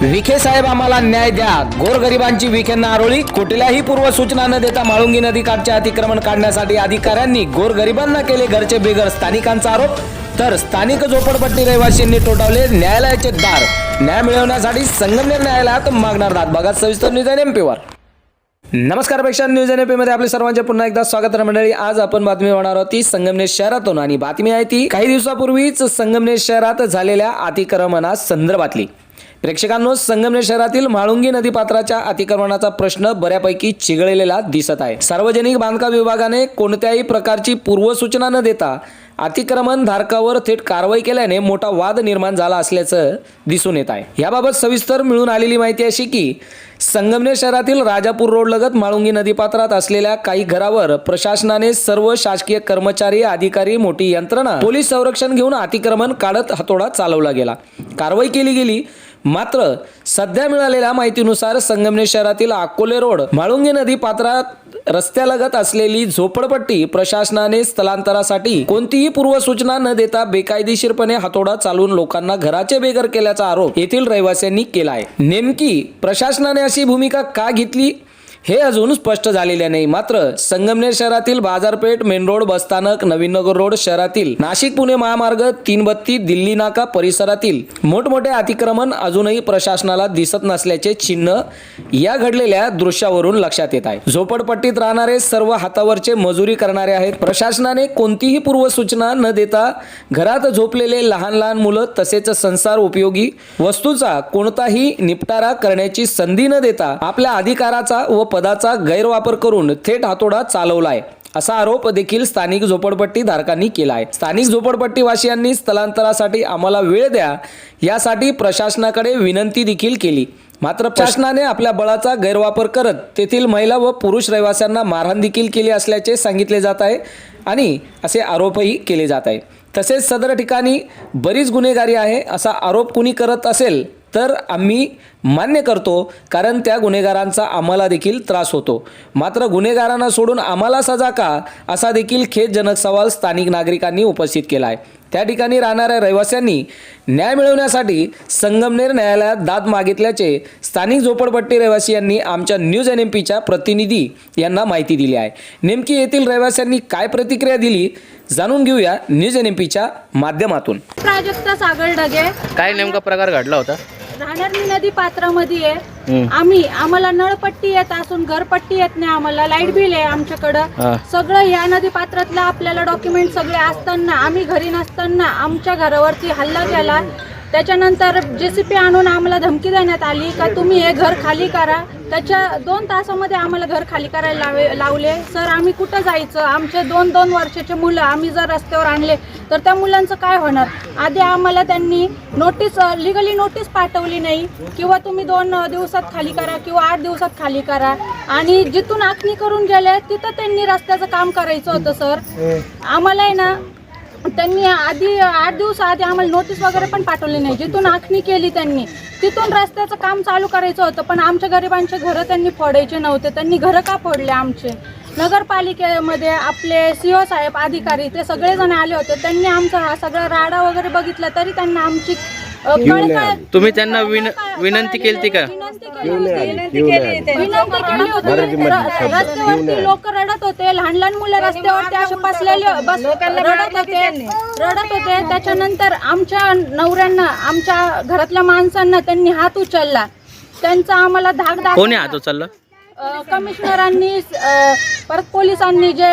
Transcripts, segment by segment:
विखे साहेब आम्हाला न्याय द्या. गोरगरिबांची विखेंना आरोळी कुठल्याही पूर्व सूचना न देता माळुंगी नदीकाठचे अतिक्रमण काढण्यासाठी अधिकाऱ्यांनी गोरगरिबांना केले घरचे बेघर. स्थानिकांचा आरोप तर स्थानिक झोपडपट्टी रहिवासींनी टोटावले न्यायालयाचे दार. न्याय मिळवण्यासाठी संगमनेर न्यायालयात मागणार दाद. बघा सविस्तर न्यूज एन एमपीवर नमस्कारपेक्षा न्यूज एनमध्ये आपले सर्वांचे पुन्हा एकदा स्वागत आहे मंडळी. आज आपण बातमी होणार आहोत ती संगमनेर शहरातून. आणि बातमी आहे ती काही दिवसापूर्वीच संगमनेर शहरात झालेल्या अतिक्रमणा संदर्भातली प्रेक्षकांनो संगमनेर शहरातील म्हाळुंगी नदीपात्राच्या अतिक्रमणाचा प्रश्न बऱ्यापैकी चिघळलेला दिसत आहे. सार्वजनिक बांधकाम विभागाने कोणत्याही प्रकारची पूर्वसूचना न देता अतिक्रमण धारकावर थेट कारवाई केल्याने मोठा वाद निर्माण झाला असल्याचं दिसून येत आहे. याबाबत सविस्तर मिळून आलेली माहिती अशी की संगमनेर शहरातील राजापूर रोड लगत माळुंगी नदीपात्रात असलेल्या काही घरावर प्रशासनाने सर्व शासकीय कर्मचारी अधिकारी मोठी यंत्रणा पोलीस संरक्षण घेऊन अतिक्रमण काढत हातोडा चालवला गेला. कारवाई केली गेली मात्र सध्या मिळालेल्या माहितीनुसार संगमनेर शहरातील अकोले रोड म्हाळुंगी नदी पात्रात रस्त्यालगत असलेली झोपडपट्टी प्रशासनाने स्थलांतरासाठी कोणतीही पूर्वसूचना न देता बेकायदेशीरपणे हातोडा चालवून लोकांना घराचे बेघर केल्याचा आरोप येथील रहिवाशांनी केला आहे नेमकी प्रशासनाने अशी भूमिका का घेतली? हे अजून स्पष्ट झालेले नाही. मात्र संगमनेर शहरातील बाजारपेठ मेन रोड बसस्थानक नवीनगर रोड शहरातील नाशिक पुणे महामार्ग तीन बत्ती दिल्ली नाका परिसरातील मोठमोठे अतिक्रमण अजूनही प्रशासनाला दिसत नसल्याचे चिन्ह या घडलेल्या दृश्यावरून लक्षात येत आहे. झोपडपट्टीत राहणारे सर्व हातावरचे मजुरी करणारे आहेत. प्रशासनाने कोणतीही पूर्वसूचना न देता घरात झोपलेले लहान लहान मुलं तसेच संसार उपयोगी वस्तूचा कोणताही निपटारा करण्याची संधी न देता आपल्या अधिकाराचा व पदाचा गैरवापर करून थेट हातोडा चालवलाय असा आरोप देखील स्थानिक झोपडपट्टी धारकांनी केला आहे स्थानिक झोपडपट्टीवासियांनी स्थलांतरासाठी आम्हाला वेळ द्या यासाठी प्रशासनाकडे विनंती देखील केली. मात्र प्रशासनाने आपल्या बळाचा गैरवापर करत तेथील महिला व पुरुष रहिवाशांना मारहाण देखील केली असल्याचे सांगितले जात आहे आणि असे आरोपही केले जात आहे. तसेच सदर ठिकाणी बरीच गुन्हेगारी आहे असा आरोप कुणी करत असेल तर आम्ही मान्य करतो कारण त्या गुन्हेगारांचा आम्हाला देखील त्रास होतो. मात्र गुन्हेगारांना सोडून आम्हाला सजा का असा देखील खेदजनक सवाल स्थानिक नागरिकांनी उपस्थित केला आहे त्या ठिकाणी राहणाऱ्या रहिवाशांनी न्याय मिळवण्यासाठी संगमनेर न्यायालयात दाद मागितल्याचे स्थानिक झोपडपट्टी रहिवासी यांनी आमच्या न्यूज एन एम पीच्या प्रतिनिधी यांना माहिती दिली आहे. नेमकी येथील रहिवाशांनी काय प्रतिक्रिया दिली जाणून घेऊया न्यूज एन एम पीच्या माध्यमातून. प्राजक्ता सागर डगे काय नेमका प्रकार घडला होता? राहणारी नदी पात्रामध्ये आहे. आम्ही आम्हाला नळपट्टी येत असून घरपट्टी येत नाही आम्हाला. लाइट बिल आहे आमच्याकडं. सगळं या नदी पात्रातलं आपल्याला डॉक्युमेंट सगळे असताना आम्ही घरी नसताना आमच्या घरावरती हल्ला केला. त्याच्यानंतर जेसीपी आणून आम्हाला धमकी देण्यात आली का तुम्ही हे घर खाली करा. त्याच्या दोन तासामध्ये आम्हाला घर खाली करायला लावे लावले. सर आम्ही कुठं जायचं? आमचे दोन दोन वर्षाचे मुलं आम्ही जर रस्त्यावर आणले तर त्या मुलांचं काय होणार? आधी आम्हाला त्यांनी नोटीस लिगली नोटीस पाठवली नाही. किंवा तुम्ही दोन दिवसात खाली करा किंवा आठ दिवसात खाली करा. आणि जिथून आखणी करून गेले तिथं त्यांनी रस्त्याचं काम करायचं होतं सर. आम्हाला आहे ना त्यांनी आधी आठ दिवस आधी आम्हाला नोटीस वगैरे पण पाठवली नाही. जिथून आखणी केली त्यांनी तिथून रस्त्याचं काम चालू करायचं होतं पण आमच्या गरिबांचे घरं त्यांनी फोडायचे नव्हते. त्यांनी घरं का फोडले आमचे? नगरपालिकेमध्ये आपले सी ओ साहेब अधिकारी ते सगळेजण आले होते. त्यांनी आमचा हा सगळा राडा वगैरे बघितला तरी त्यांना आमची तुम्ही त्यांना विन- विनंती केलती का? विनंती केली रस्त्यावरती लोक रडत होते. लहान लहान मुलं रस्त्यावरती असे बसलेले बस रडत होते. रडत होते. त्याच्यानंतर आमच्या नवऱ्यांना आमच्या घरातल्या माणसांना त्यांनी हात उचलला. त्यांचा आम्हाला धाक कोणी दाखवला हात उचलला? कमिशनरांनी परत पोलिसांनी जे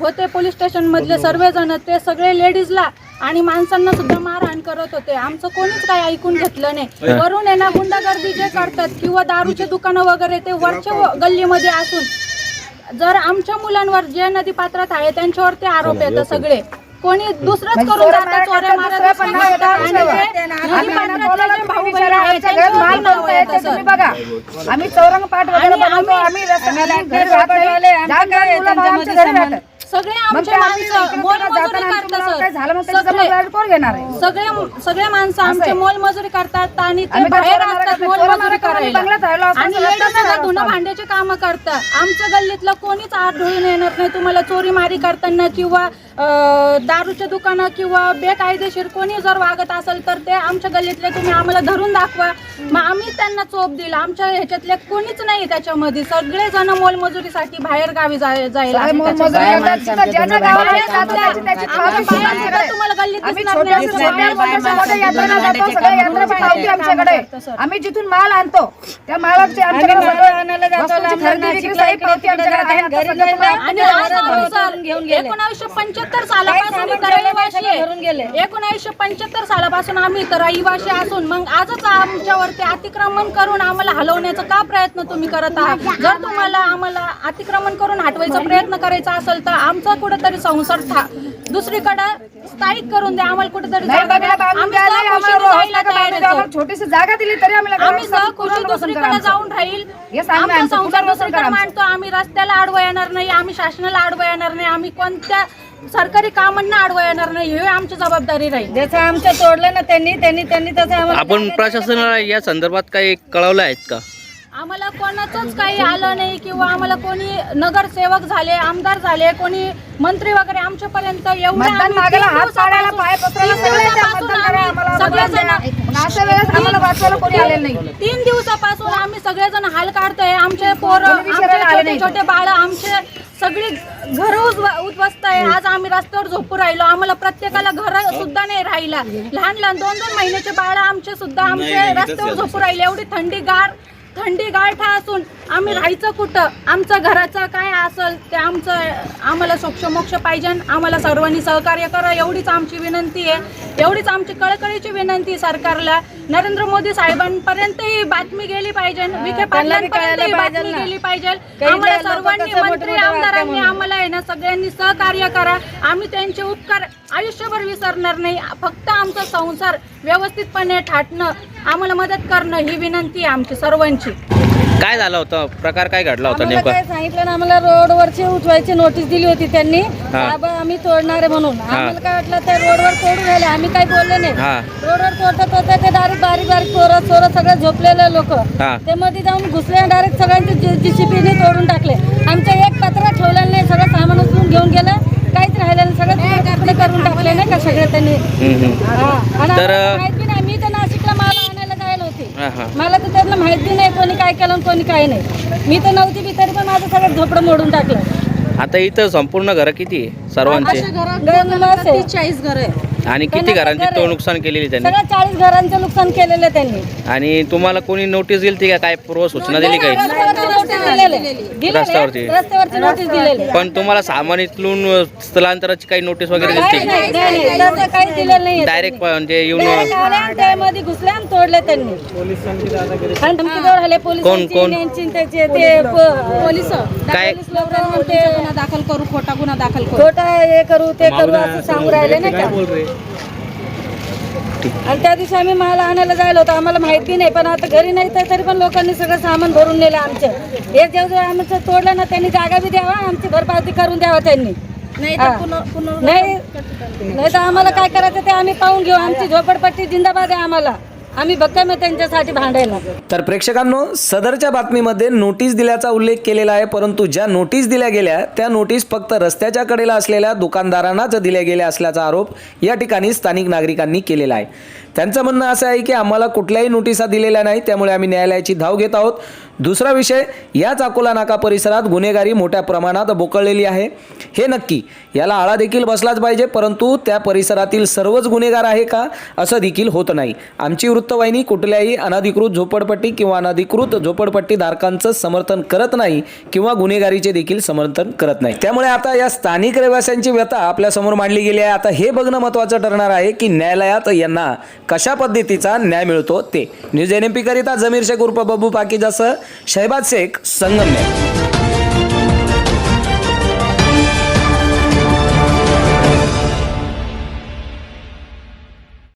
होते पोलीस स्टेशन मधले सर्वजण ते सगळे लेडीजला आणि माणसांना सुद्धा मारहाण करत होते. आमचं कोणीच काही ऐकून घेतलं नाही. वरून आहे ना गुंडागर्दी जे करतात किंवा दारूचे दुकानं वगैरे ते वरच्या व- गल्लीमध्ये असून जर आमच्या मुलांवर जे नदी पात्रात आहे त्यांच्यावर ते आरोप येतात सगळे. कोणी दुसरंच करून जातात चोऱ्या माऱ्या दुसरं करतात आणि ते नदी पात्रातले जे भाऊ बहीण आहेत त्यांच्यावर पण नाव येतं, सर. बघा आम्ही चौरंग पाठ आम्ही- सगळे मग आमचे आम्ही माणसं इकडे तिकडे करतात मुलाला काय झालं मग सर. त्याची सगळे जबाबदारी कोण घेणार आहे सगळे सगळे माणसं आमचे आहे. मोल मजुरी करतात आणि ते आम्ही काय बाहेर असतात नाही. मोलमजुरी चोरा मारा करून करायला. बंगल्यात राहिलो असतो, आणि धुणं. भांड्याचे काम करतात आमच्या गल्लीतलं कोणीच आत ढोळून येणार नाही तुम्हाला चोरी मारी करताना किंवा अं, दारूचे दुकानं किंवा बेकायदेशीर कोणी जर वागत असेल तर ते आमच्या गल्लीतले तुम्ही आम्हाला धरून दाखवा मग आम्ही त्यांना चोप दिला आमच्या ह्याच्यातले कोणीच नाही त्याच्यामध्ये सगळे जण मोलमजुरीसाठी बाहेर गावी जाय- जायला सगळे मोलमजुरी. आम्ही जिथून माल आणतो त्या मालाची. एकोणावीसशे पंच्याहत्तर सालापासून. एकोणावीसशे पंच्याहत्तर सालापासून आम्ही इथं रहिवाशी असून मग आजच आमच्यावरती अतिक्रमण करून आम्हाला हलवण्याचा का प्रयत्न तुम्ही करत आहात? जर तुम्हाला आम्हाला अतिक्रमण करून हटवायचा प्रयत्न करायचा असेल तर आमचा कुठेतरी संसार था दुसरीकडे स्थायिक करून द्या आम्हाला कुठेतरी छोटीशी जागा दिली तरी आम्ही सहकुशी दुसरीकडे. जाऊन राहील. संसार दुसरीकडे. मांडतो. आम्ही रस्त्याला आडवा येणार नाही आम्ही शासनाला आडवा येणार नाही आम्ही कोणत्या सरकारी कामांना आडवा येणार नाही हे आमची जबाबदारी राहील. जसं आमचं तोडलं ना त्यांनी त्यांनी त्यांनी तसं आम्हाला आपण प्रशासनाला या संदर्भात काही कळवलं आहेत का? आम्हाला कोणाचंच काही आलं नाही किंवा आम्हाला कोणी नगरसेवक झाले आमदार झाले कोणी मंत्री वगैरे आमच्यापर्यंत एवढं मतदान आम्ही मागायला तीन हात पाडायला दिवसापासून- पाय पसरायला तीन सगळे येतात. दिवसापासून मतदान करा आम्ही आम्हाला. सगळेजण पण अशा वेळेस आम्हाला वाचवायला कोणी आलेलं नाही. तीन दिवसापासून आम्ही सगळेजण हाल काढतोय. आमचे पोरं कोणी विचारायला आमचे आले छोटे नाही. छोटे बाळ आमचे सगळी घर उद्ध्वस्त आहे. आज आम्ही रस्त्यावर झोपू राहिलो. आम्हाला प्रत्येकाला घर सुद्धा नाही राहिला. लहान लहान दोन दोन महिन्याचे बाळ आमचे सुद्धा आमचे रस्त्यावर झोपू राहिले. एवढी थंडी गार. थंडी गारठा असून आम्ही राहायचं कुठं? आमचं घराचं काय असेल ते आमचं आम्हाला सोक्ष मोक्ष पाहिजे आम्हाला सर्वांनी सहकार्य करा. एवढीच आमची विनंती आहे. एवढीच आमची कळकळीची विनंती सरकारला. नरेंद्र मोदी साहेबांपर्यंत ही बातमी गेली पाहिजे. विखे पाटलांपर्यंत ही बातमी. गेली पाहिजे. आम्हाला सर्वांनी मंत्री आमदारांनी आम्हाला आहे ना सगळ्यांनी सहकार्य करा. आम्ही त्यांचे उपकार आयुष्यभर विसरणार नाही. फक्त आमचा संसार व्यवस्थितपणे थाटणं आम्हाला मदत करणं ही विनंती आहे आमची सर्वांची. काय झालं होतं? प्रकार काय घडला होता आम्हाला नेमका? काय सांगितलं ना आम्हाला रोडवरची उठवायची नोटीस दिली होती त्यांनी. बाबा आम्ही तोडणार आहे म्हणून आम्हाला काय वाटलं ते रोडवर तोडून राहिले आम्ही काही बोलले नाही. हा. रोडवर तोडत होते ते डायरेक्ट बारीक बारीक पोरं चोरं सगळे झोपलेले लोक. हा. ते मध्ये जाऊन घुसले डायरेक्ट सगळ्यांचे जीसीपीने तोडून टाकले. आमचं एक पत्र ठेवलेलं नाही सगळं सामान उचलून घेऊन गेलं काहीच राहिलं नाही सगळं तुकडे करून टाकले नाही का सगळे त्यांनी तर- माहीत नाही मी तर नाशिकला माल आणायला जायला होते. मला तर त्यांना माहीत नाही कोणी काय केलं आणि कोणी काय नाही. मी तर नव्हती बी तरी पण माझं सगळं झोपडं मोडून टाकलं. आता इथं संपूर्ण घरं किती आहे सर्वांचे? चाळीस घर आहे. आणि किती पन्नास घरांची घर तो. नुकसान केलेली त्यांनी? सगळं चाळीस घरांचं नुकसान केलेलं आहे त्यांनी. आणि तुम्हाला कोणी नोटीस दिली का? काय पूर्व सूचना दिली काही? नोटीस दिलेली आहे. रस्त्यावरती. नोटीस दिलेली. पण तुम्हाला सामान इथून स्थलांतराची काही नोटीस वगैरे दिली नाही नाही, नाही. तसं काही दिलेलं नाही डायरेक्ट म्हणजे येऊन डायरेक्ट आले आणि त्यामध्ये घुसले आणि तोडले त्यांनी. आणि धमकीवर आले कोण- कोण? यांची त्याचे ते पोलीस काय? दाखल करू खोटा गुन्हा दाखल खोटा हे करू ते करू असं सांगू राहिले नाही का? आणि त्या दिवशी आम्ही माल आणायला जायला होतो. आम्हाला माहिती नाही पण आता घरी नाही तर तरी पण लोकांनी सगळं सामान भरून नेलं आमचं. हे जेव्हा आमचं तोडलं ना त्यांनी जागा बी द्यावा आमची भरपावती करून द्यावा त्यांनी. हा. नाही नाही तर आम्हाला काय करायचं ते आम्ही पाहून घेऊ. आमची झोपडपट्टी जिंदाबाद आहे आम्हाला. आम्ही भक्कम त्यांच्यासाठी भांडायला तर प्रेक्षकांनो सदरच्या बातमीमध्ये नोटीस दिल्याचा उल्लेख केलेला आहे परंतु ज्या नोटीस दिल्या गेल्या त्या नोटीस फक्त रस्त्याच्या कडेला असलेल्या दुकानदारांनाच दिल्या गेल्या असल्याचा आरोप या ठिकाणी स्थानिक नागरिकांनी केलेला आहे. त्यांचं म्हणणं असं आहे की आम्हाला कुठल्याही नोटिसा दिलेल्या नाही त्यामुळे आम्ही न्यायालयाची धाव घेत आहोत. दुसरा विषय याच अकोला नाका परिसरात गुन्हेगारी मोठ्या प्रमाणात बोकळलेली आहे. हे नक्की याला आळा देखील बसलाच पाहिजे परंतु त्या परिसरातील सर्वच गुन्हेगार आहे का असं देखील होत नाही. आमची वृत्तवाहिनी कुठल्याही अनधिकृत झोपडपट्टी किंवा अनधिकृत झोपडपट्टी धारकांचं समर्थन करत नाही किंवा गुन्हेगारीचे देखील समर्थन करत नाही. त्यामुळे आता या स्थानिक रहिवाशांची व्यथा आपल्यासमोर मांडली गेली आहे. आता हे बघणं महत्त्वाचं ठरणार आहे की न्यायालयात यांना कशा पद्धतीचा न्याय मिळतो ते. न्यूज एन एम पी करिता जमीर शेख उर्फ बब्बू पाकीजासह शहबाज शेख संगमनेर.